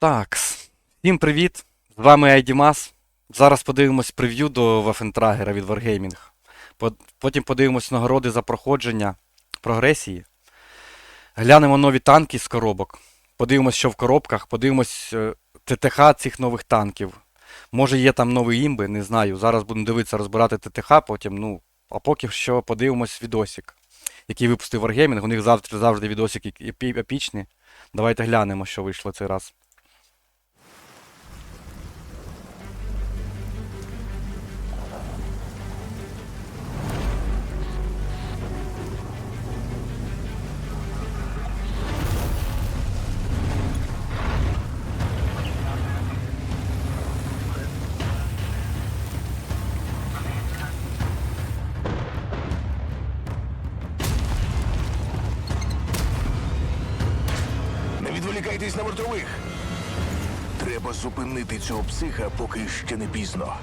Так, всім привіт! З вами Айдімас. Зараз подивимось прев'ю до Вафентрагера від Wargaming. Потім подивимось нагороди за проходження прогресії. Глянемо нові танки з коробок. Подивимось, що в коробках, подивимось е, ТТХ цих нових танків. Може є там нові імби, не знаю. Зараз будемо дивитися, розбирати ТТХ потім. Ну, а поки що подивимось відосик, який випустив Wargaming. У них завжди, завжди відосики епі- епічні. Давайте глянемо, що вийшло цей раз. Не на вартових. Треба зупинити цього психа, поки ще не пізно.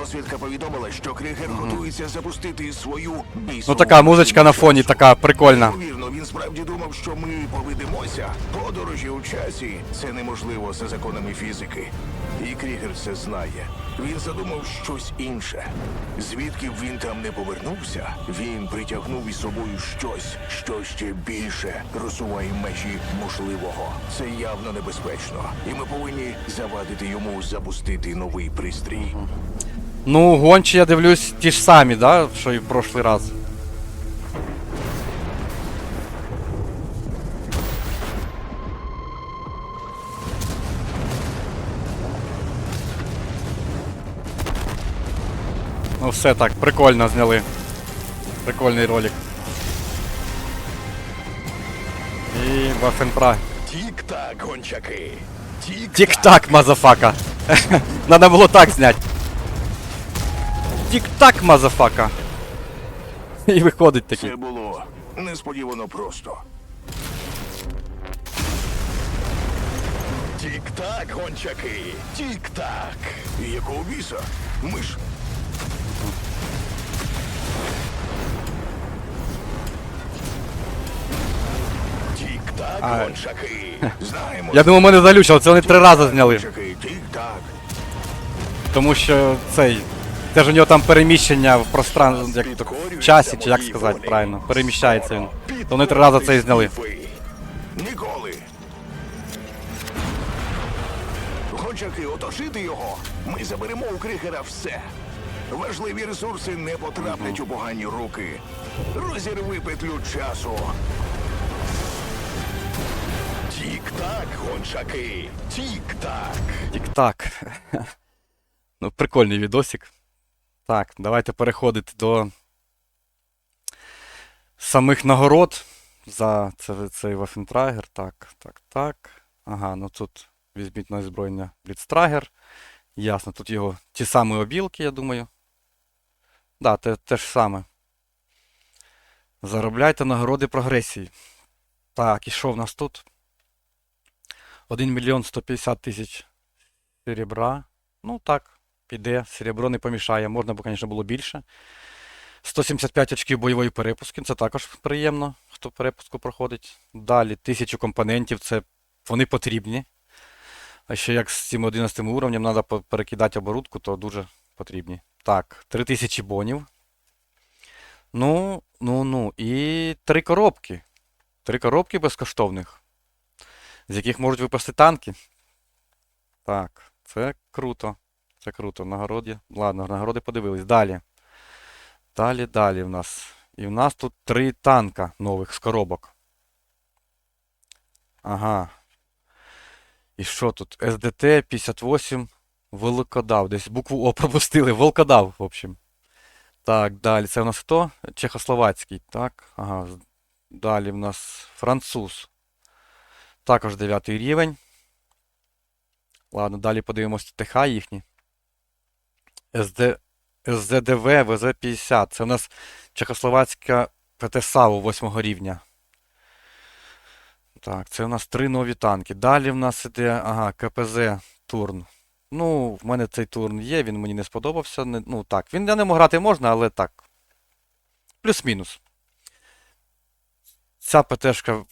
Розвідка повідомила, що Кригер готується запустити свою бійсову Ну така музичка на фоні, така прикольна. Вірно, він справді думав, що ми поведемося. Подорожі у часі це неможливо за законами фізики. І Крігер це знає. Він задумав щось інше. Звідки б він там не повернувся, він притягнув із собою щось, що ще більше розсуває межі можливого. Це явно небезпечно, і ми повинні завадити йому запустити новий пристрій. Ну, гончі, я дивлюсь, ті ж самі, да, що і в прошлий раз. Ну все так, прикольно зняли. Прикольний ролик. І Вафенпраг. Тік-так, гончаки. Тік-так. Мазафака. Надо було так зняти. Тік-так, мазафака. І виходить такий. Це було несподівано просто. Тік-так, гончаки. Тік-так. Якого біса? Ми ж. А. Я думаю, мене залючило, це вони три рази зняли. Тому що цей. Це ж у нього там переміщення в пространстві, як то, в часі, чи як сказати правильно. Переміщається він. То вони три рази це і зняли. Ніколи. Гончаки, оточити його. Ми заберемо у кригера все. Важливі ресурси не потраплять у погані руки. Розірви петлю часу. Тік-так, гончаки. Тік-так. Тік-так. Ну, прикольний відосик. Так, давайте переходити до самих нагород за це, цей Вафентрагер. Так, так, так. Ага, ну тут візьміть на озброєння Бліцтрагер. Ясно, тут його ті самі обілки, я думаю. Да, те, те ж саме. Заробляйте нагороди прогресії. Так, і що в нас тут? 1 мільйон 150 тисяч серебра. Ну так, піде. Серебро не помішає. Можна б, звісно, було більше. 175 очків бойової перепуски. Це також приємно, хто перепуску проходить. Далі 1000 компонентів. Це вони потрібні. А ще як з цим 11 уровнем треба перекидати оборудку, то дуже потрібні. Так, 3000 бонів. Ну, ну, ну. І три коробки. Три коробки безкоштовних, з яких можуть випасти танки. Так, це круто. Це круто. Нагороді. Ладно, нагороди подивились. Далі. Далі, далі в нас. І в нас тут три танка нових з коробок. Ага. І що тут? СДТ 58 Волкодав. Десь букву О пропустили. Волкодав, в общем. Так, далі. Це в нас хто? Чехословацький. Так. Ага. Далі в нас француз. Також 9 рівень. Ладно, далі подивимось ТХ їхні. СД... СЗДВ ВЗ-50. Це у нас Чехословацька ПТ-САУ 8 рівня. Так, це у нас три нові танки. Далі в нас іде, ага, КПЗ Турн. Ну, в мене цей турн є, він мені не сподобався. Не- Ну так, він на ньому грати можна, але так. Плюс-мінус. Ця ПТшка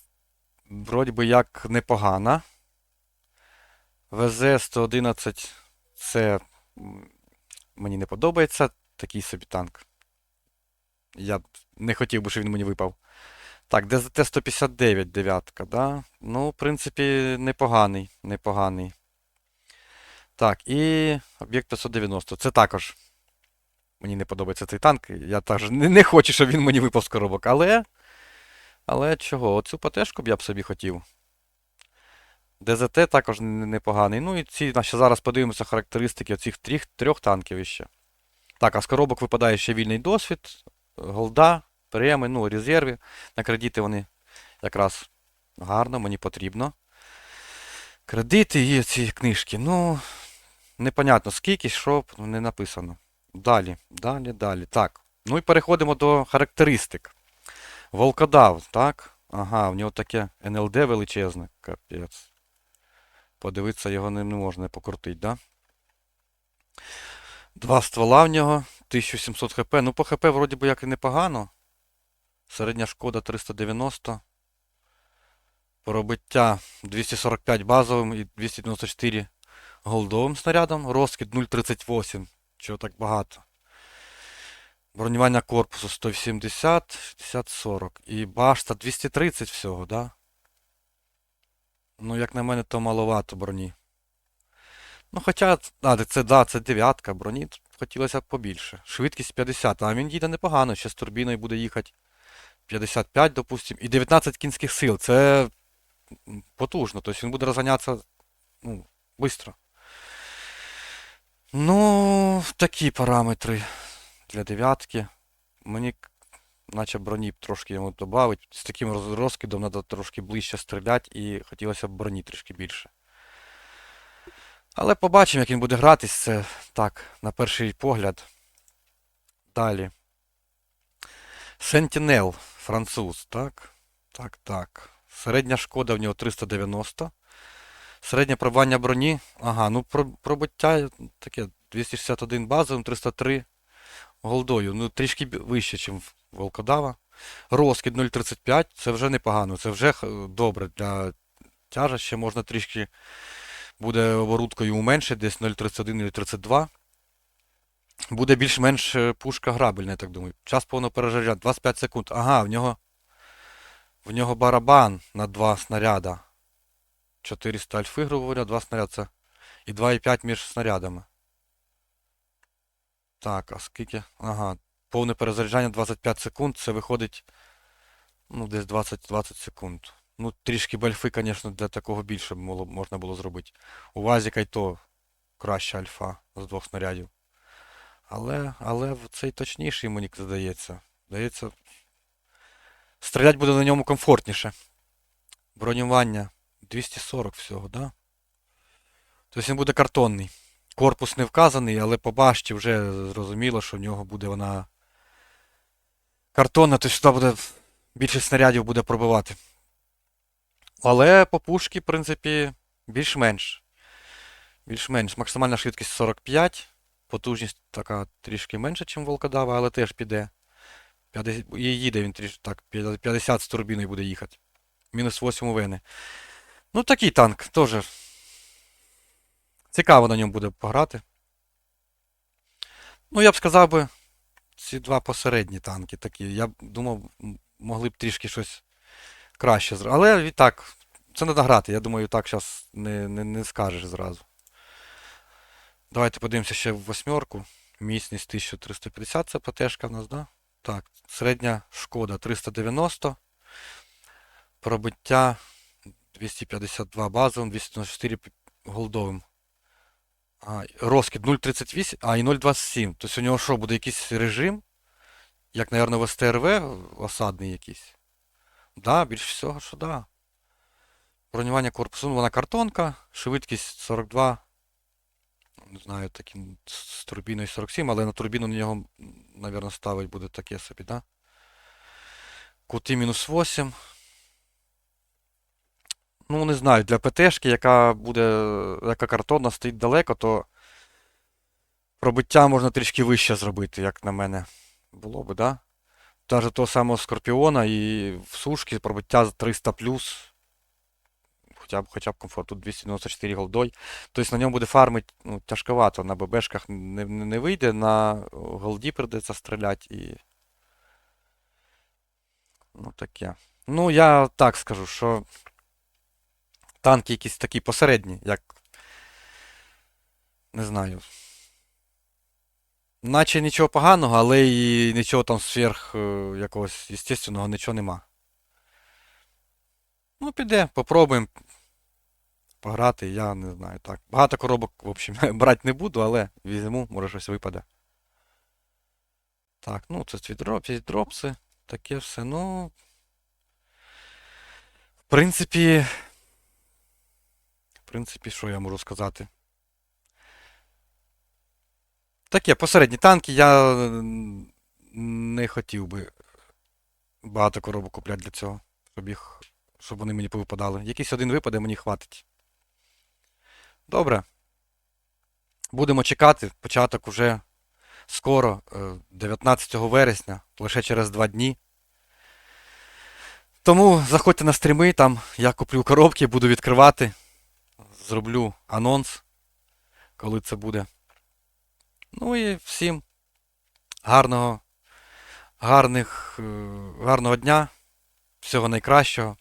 вроді би як непогана. ВЗ-111 це мені не подобається. Такий собі танк. Я не хотів би, щоб він мені випав. Так, ДЗТ-159 дев'ятка, да? Ну, в принципі, непоганий, непоганий. Так, і об'єкт 590. Це також. Мені не подобається цей танк. Я теж не, не хочу, щоб він мені випав з коробок. Але. Але чого? Оцю ПТшку б я б собі хотів. ДЗТ також непоганий. Ну і ці, що зараз подивимося характеристики оцих трьох, трьох танків іще. Так, а з коробок випадає ще вільний досвід, голда, преми, ну, резерви. На кредити вони якраз гарно, мені потрібно. Кредити і ці книжки. Ну, непонятно скільки, що не написано. Далі, далі, далі. Так. Ну і переходимо до характеристик. Волкодав, так? Ага, в нього таке НЛД величезне. Капець. Подивитися його не, можна покрутити, да? Два ствола в нього, 1700 хп. Ну, по хп вроді би як і непогано. Середня шкода 390. Пробиття 245 базовим і 294 голдовим снарядом. Розкид 0,38. Чого так багато? Бронювання корпусу 170, 60, 40. І башта 230 всього, да? Ну, як на мене, то маловато броні. Ну, хоча, а, це, да, це дев'ятка, броні хотілося б побільше. Швидкість 50, а він їде непогано, ще з турбіною буде їхати 55, допустим. І 19 кінських сил. Це потужно. Тобто він буде розганятися ну, швидко. Ну, такі параметри для дев'ятки. Мені наче броні трошки йому додати. З таким роз- розкидом треба трошки ближче стріляти і хотілося б броні трішки більше. Але побачимо, як він буде гратись. Це так, на перший погляд. Далі. Sentinel, француз, так? Так, так. Середня шкода в нього 390. Середнє пробування броні. Ага, ну про- пробиття таке 261 базовим, 303 голдою. Ну, трішки вище, ніж в Волкодава. Розкид 0,35, це вже непогано, це вже добре для тяжа. Можна трішки буде оборудкою уменшити, десь 0,31 0,32. Буде більш-менш е, пушка грабельна, я так думаю. Час повного перезаряджання 25 секунд. Ага, в нього. В нього барабан на два снаряда. 400 альфи, грубо говоря, два снаряди це. І 2,5 між снарядами. Так, а скільки? Ага. Повне перезаряджання 25 секунд. Це виходить. Ну, десь 20-20 секунд. Ну, трішки бальфи, звісно, для такого більше можна було зробити. У Вазіка й то краща альфа з двох снарядів. Але, але цей точніший, мені здається. Здається, стріляти буде на ньому комфортніше. Бронювання 240 всього, да? Тобто він буде картонний. Корпус не вказаний, але по башті вже зрозуміло, що в нього буде вона картонна, то сюди буде більше снарядів буде пробивати. Але по пушці, в принципі, більш-менш. Більш-менш. Максимальна швидкість 45. Потужність така трішки менша, ніж Волкодава, але теж піде. 50, і їде він трішки так, 50 з турбіною буде їхати. Мінус 8 у вени. Ну, такий танк теж. Цікаво на ньому буде пограти. Ну, я б сказав би, ці два посередні танки такі. Я б думав, могли б трішки щось краще зробити. Але і так, це треба грати. Я думаю, так зараз не, не, не скажеш зразу. Давайте подивимося ще в восьмерку. Міцність 1350 це ПТшка в нас, да? Так, середня шкода 390. Пробиття 252 базовим, 294 голдовим. А, розкид 0,38, а і 0,27. Тобто у нього що, буде якийсь режим? Як, мабуть, в СТРВ осадний якийсь. Да, більш всього, що да. Бронювання корпусу, ну, вона картонка, швидкість 42. Не знаю, таким з турбіною 47, але на турбіну на нього, мабуть, ставить буде таке собі, да? Кути мінус 8. Ну, не знаю, для ПТшки, яка буде, яка картонна стоїть далеко, то пробиття можна трішки вище зробити, як на мене. Було би, да? Даже того самого Скорпіона і в сушки пробиття 300 плюс. хоча б, хоча б комфорт. Тут 294 голдой. Тобто на ньому буде фармити ну, тяжковато. На ББшках не, не, не вийде, на голді прийдеться стріляти і. Ну таке. Ну, я так скажу, що танки якісь такі посередні, як. Не знаю. Наче нічого поганого, але і нічого там сверх е, якогось естественного нічого нема. Ну, піде, попробуємо пограти, я не знаю. Так. Багато коробок, в общем, брати не буду, але візьму, може щось випаде. Так, ну це світдроп, є дропси, таке все. Ну. В принципі. В принципі, що я можу сказати? Таке, посередні танки я не хотів би багато коробок купляти для цього, щоб їх, щоб вони мені повипадали. Якийсь один випаде, мені хватить. Добре. Будемо чекати. Початок уже скоро, е, 19 вересня, лише через два дні. Тому заходьте на стріми, там я куплю коробки, буду відкривати. Зроблю анонс, коли це буде. Ну і всім гарного, гарних, е, гарного дня, всього найкращого.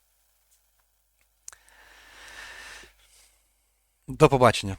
До побачення.